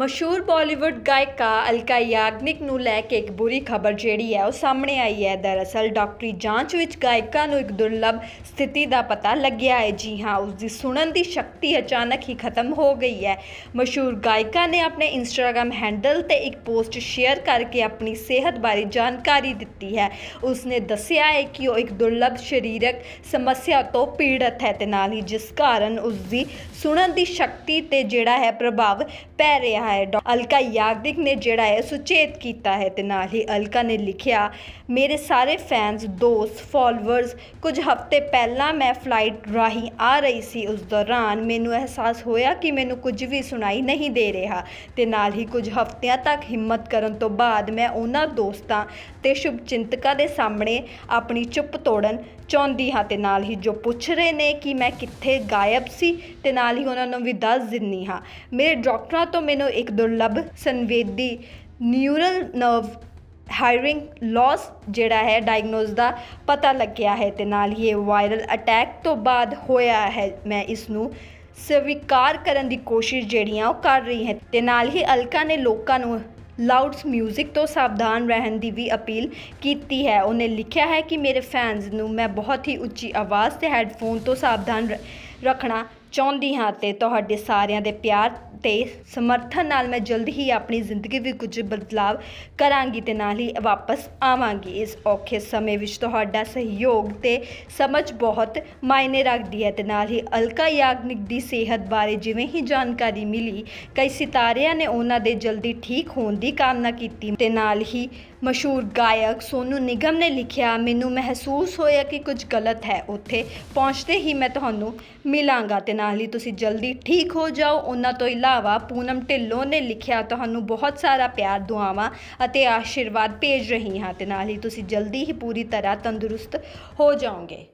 ਮਸ਼ਹੂਰ ਬਾਲੀਵੁੱਡ ਗਾਇਕਾ ਅਲਕਾ ਯਾਗਨਿਕ ਨੂੰ ਲੈ ਕੇ ਇੱਕ ਬੁਰੀ ਖਬਰ ਜਿਹੜੀ ਹੈ ਉਹ ਸਾਹਮਣੇ ਆਈ ਹੈ। ਦਰਅਸਲ ਡਾਕਟਰੀ ਜਾਂਚ ਵਿੱਚ ਗਾਇਕਾ ਨੂੰ ਇੱਕ ਦੁਰਲੱਭ ਸਥਿਤੀ ਦਾ ਪਤਾ ਲੱਗਿਆ ਹੈ। ਜੀ ਹਾਂ, ਉਸ ਦੀ ਸੁਣਨ ਦੀ ਸ਼ਕਤੀ ਅਚਾਨਕ ਹੀ ਖਤਮ ਹੋ ਗਈ ਹੈ। ਮਸ਼ਹੂਰ ਗਾਇਕਾ ਨੇ ਆਪਣੇ ਇੰਸਟਾਗ੍ਰam ਹੈਂਡਲ ਤੇ ਇੱਕ ਪੋਸਟ ਸ਼ੇਅਰ ਕਰਕੇ ਆਪਣੀ ਸਿਹਤ ਬਾਰੇ ਜਾਣਕਾਰੀ ਦਿੱਤੀ ਹੈ। ਉਸ ਨੇ ਦੱਸਿਆ ਹੈ ਕਿ ਉਹ ਇੱਕ ਦੁਰਲੱਭ ਸਰੀਰਕ ਸਮੱਸਿਆ ਤੋਂ ਪੀੜਤ ਹੈ ਤੇ ਨਾਲ ਹੀ ਜਿਸ ਕਾਰਨ ਉਸ ਦੀ ਸੁਣਨ ਦੀ ਸ਼ਕਤੀ ਤੇ ਜਿਹੜਾ ਹੈ ਪ੍ਰਭਾਵ ਪੈ ਰਿਹਾ ਹੈ। ਅਲਕਾ ਯਾਗਨਿਕ ਨੇ ਜਿਹੜਾ ਹੈ, ਸੁਚੇਤ ਕੀਤਾ ਹੈ ਤੇ ਨਾਲ ਹੀ ਅਲਕਾ ਨੇ ਲਿਖਿਆ, ਮੇਰੇ ਸਾਰੇ ਫੈਨਸ ਦੋਸਤ ਫਾਲੋਅਰਸ ਕੁਝ ਹਫ਼ਤੇ ਪਹਿਲਾਂ ਮੈਂ ਫਲਾਈਟ ਰਾਹੀਂ ਆ ਰਹੀ ਸੀ। ਉਸ ਦੌਰਾਨ ਮੈਨੂੰ ਅਹਿਸਾਸ ਹੋਇਆ ਕਿ ਮੈਨੂੰ ਕੁਝ ਵੀ ਸੁਣਾਈ ਨਹੀਂ ਦੇ ਰਿਹਾ ਤੇ ਨਾਲ ਹੀ ਕੁਝ ਹਫ਼ਤਿਆਂ ਤੱਕ ਹਿੰਮਤ ਕਰਨ ਤੋਂ ਬਾਅਦ ਮੈਂ ਉਹਨਾਂ ਦੋਸਤਾਂ ਤੇ ਸ਼ੁਭਚਿੰਤਕਾਂ ਦੇ ਸਾਹਮਣੇ ਆਪਣੀ ਚੁੱਪ ਤੋੜਨ ਚਾਹੁੰਦੀ ਹਾਂ ਤੇ ਨਾਲ ਹੀ ਜੋ ਪੁੱਛ ਰਹੇ ਨੇ ਕਿ ਮੈਂ ਕਿੱਥੇ ਗਾਇਬ ਸੀ ਤੇ ਨਾਲ ਹੀ ਉਹਨਾਂ ਨੂੰ ਵੀ ਦੱਸ ਦਿੰਨੀ ਹਾਂ। ਮੇਰੇ ਡਾਕਟਰਾਂ ਤੋਂ ਮੈਨੂੰ ਇੱਕ ਦੁਰਲੱਭ ਸੰਵੇਦੀ ਨਿਊਰਲ ਨਰਵ ਹਾਇਰਿੰਗ ਲਾਸ ਜਿਹੜਾ ਹੈ ਡਾਇਗਨੋਸ ਦਾ ਪਤਾ ਲੱਗਿਆ ਹੈ ਤੇ ਨਾਲ ਹੀ ਇਹ ਵਾਇਰਲ ਅਟੈਕ ਤੋਂ ਬਾਅਦ ਹੋਇਆ ਹੈ। ਮੈਂ ਇਸ ਨੂੰ ਸਵੀਕਾਰ ਕਰਨ ਦੀ ਕੋਸ਼ਿਸ਼ ਜਿਹੜੀਆਂ ਉਹ ਕਰ ਰਹੀ ਹੈ ਤੇ ਨਾਲ ਹੀ ਅਲਕਾ ਨੇ ਲੋਕਾਂ ਨੂੰ ਲਾਊਡਸ 뮤직 ਤੋਂ ਸਾਵਧਾਨ ਰਹਿਣ ਦੀ ਵੀ ਅਪੀਲ ਕੀਤੀ ਹੈ। ਉਹਨੇ ਲਿਖਿਆ ਹੈ ਕਿ ਮੇਰੇ ਫੈਨਸ ਨੂੰ ਮੈਂ ਬਹੁਤ ਹੀ ਉੱਚੀ ਆਵਾਜ਼ ਤੇ ਹੈੱਡਫੋਨ ਤੋਂ ਸਾਵਧਾਨ ਰ- ਰੱਖਣਾ ਚਾਹੁੰਦੀ ਹਾਂ ਤੇ ਤੁਹਾਡੇ ਸਾਰਿਆਂ ਦੇ ਪਿਆਰ ਤੇ ਸਮਰਥਨ ਨਾਲ ਮੈਂ ਜਲਦ ਹੀ ਆਪਣੀ ਜ਼ਿੰਦਗੀ ਵਿੱਚ ਕੁਝ ਬਦਲਾਵ ਕਰਾਂਗੀ ਤੇ ਨਾਲ ਹੀ ਵਾਪਸ ਆਵਾਂਗੀ। ਇਸ ਔਖੇ ਸਮੇਂ ਵਿੱਚ ਤੁਹਾਡਾ ਸਹਿਯੋਗ ਤੇ ਸਮਝ ਬਹੁਤ ਮਾਇਨੇ ਰੱਖਦੀ ਹੈ ਤੇ ਨਾਲ ਹੀ ਅਲਕਾ ਯਾਗਨਿਕ ਦੀ ਸਿਹਤ ਬਾਰੇ ਜਿਵੇਂ ਹੀ ਜਾਣਕਾਰੀ ਮਿਲੀ, ਕਈ ਸਿਤਾਰਿਆਂ ਨੇ ਉਹਨਾਂ ਦੇ ਜਲਦੀ ਠੀਕ ਹੋਣ ਦੀ ਕਾਮਨਾ ਕੀਤੀ ਤੇ ਨਾਲ ਹੀ ਮਸ਼ਹੂਰ ਗਾਇਕ ਸੋਨੂ ਨਿਗਮ ਨੇ ਲਿਖਿਆ, ਮੈਨੂੰ ਮਹਿਸੂਸ ਹੋਇਆ ਕਿ ਕੁਝ ਗਲਤ ਹੈ, ਉੱਥੇ ਪਹੁੰਚਦੇ ਹੀ ਮੈਂ ਤੁਹਾਨੂੰ ਮਿਲਾਂਗਾ। ਤੇ ਨਾਲ ਹੀ ਤੁਸੀਂ ਜਲਦੀ ਠੀਕ ਹੋ ਜਾਓ। ਉਹਨਾਂ ਤੋਂ ਇਲਾਵਾ ਪੂਨਮ ਢਿੱਲੋਂ ਨੇ ਲਿਖਿਆ, ਤੁਹਾਨੂੰ ਬਹੁਤ ਸਾਰਾ ਪਿਆਰ, ਦੁਆਵਾਂ ਅਤੇ ਆਸ਼ੀਰਵਾਦ ਭੇਜ ਰਹੀ ਹਾਂ। ਤੇ ਨਾਲ ਹੀ ਤੁਸੀਂ ਜਲਦੀ ਹੀ ਪੂਰੀ ਤਰ੍ਹਾਂ ਤੰਦਰੁਸਤ ਹੋ ਜਾਓਗੇ।